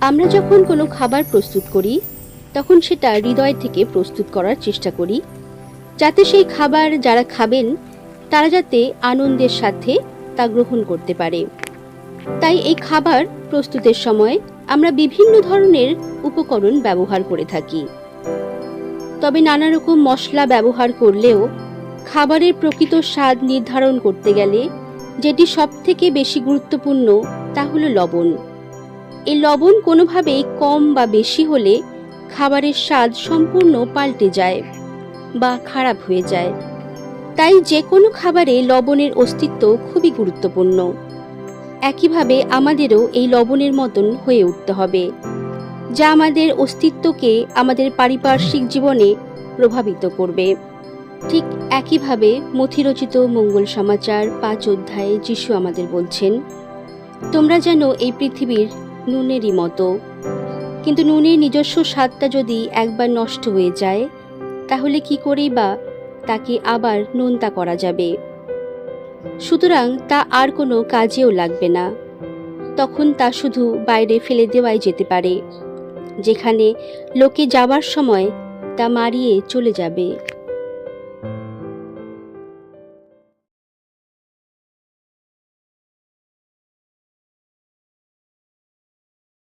আমরা যখন কোনো খাবার প্রস্তুত করি, তখন সেটা হৃদয় থেকে প্রস্তুত করার চেষ্টা করি, যাতে সেই খাবার যারা খাবেন, তারা যাতে আনন্দের সাথে তা গ্রহণ করতে পারে। তাই এই খাবার প্রস্তুতের সময় আমরা বিভিন্ন ধরনের উপকরণ ব্যবহার করে থাকি। তবে নানা রকম মশলা ব্যবহার করলেও খাবারের প্রকৃত স্বাদ নির্ধারণ করতে গেলে যেটি সবথেকে বেশি গুরুত্বপূর্ণ তা হলো লবণ। এই লবণ কোনোভাবেই কম বা বেশি হলে খাবারের স্বাদ সম্পূর্ণ পাল্টে যায় বা খারাপ হয়ে যায়। তাই যে কোনো খাবারে লবণের অস্তিত্ব খুবই গুরুত্বপূর্ণ। একইভাবে আমাদেরও এই লবণের মতন হয়ে উঠতে হবে, যা আমাদের অস্তিত্বকে আমাদের পারিপার্শ্বিক জীবনে প্রভাবিত করবে। ঠিক একইভাবে মথিরচিত মঙ্গল সমাচার পাঁচ অধ্যায়ে যিশু আমাদের বলছেন, তোমরা যেন এই পৃথিবীর নুনেরই মতো। কিন্তু নুনের নিজস্ব স্বাদটা যদি একবার নষ্ট হয়ে যায়, তাহলে কি করেই বা তাকে আবার নোনতা করা যাবে? সুতরাং তা আর কোনো কাজেও লাগবে না। তখন তা শুধু বাইরে ফেলে দেওয়াই যেতে পারে, যেখানে লোকে যাবার সময় তা মারিয়ে চলে যাবে।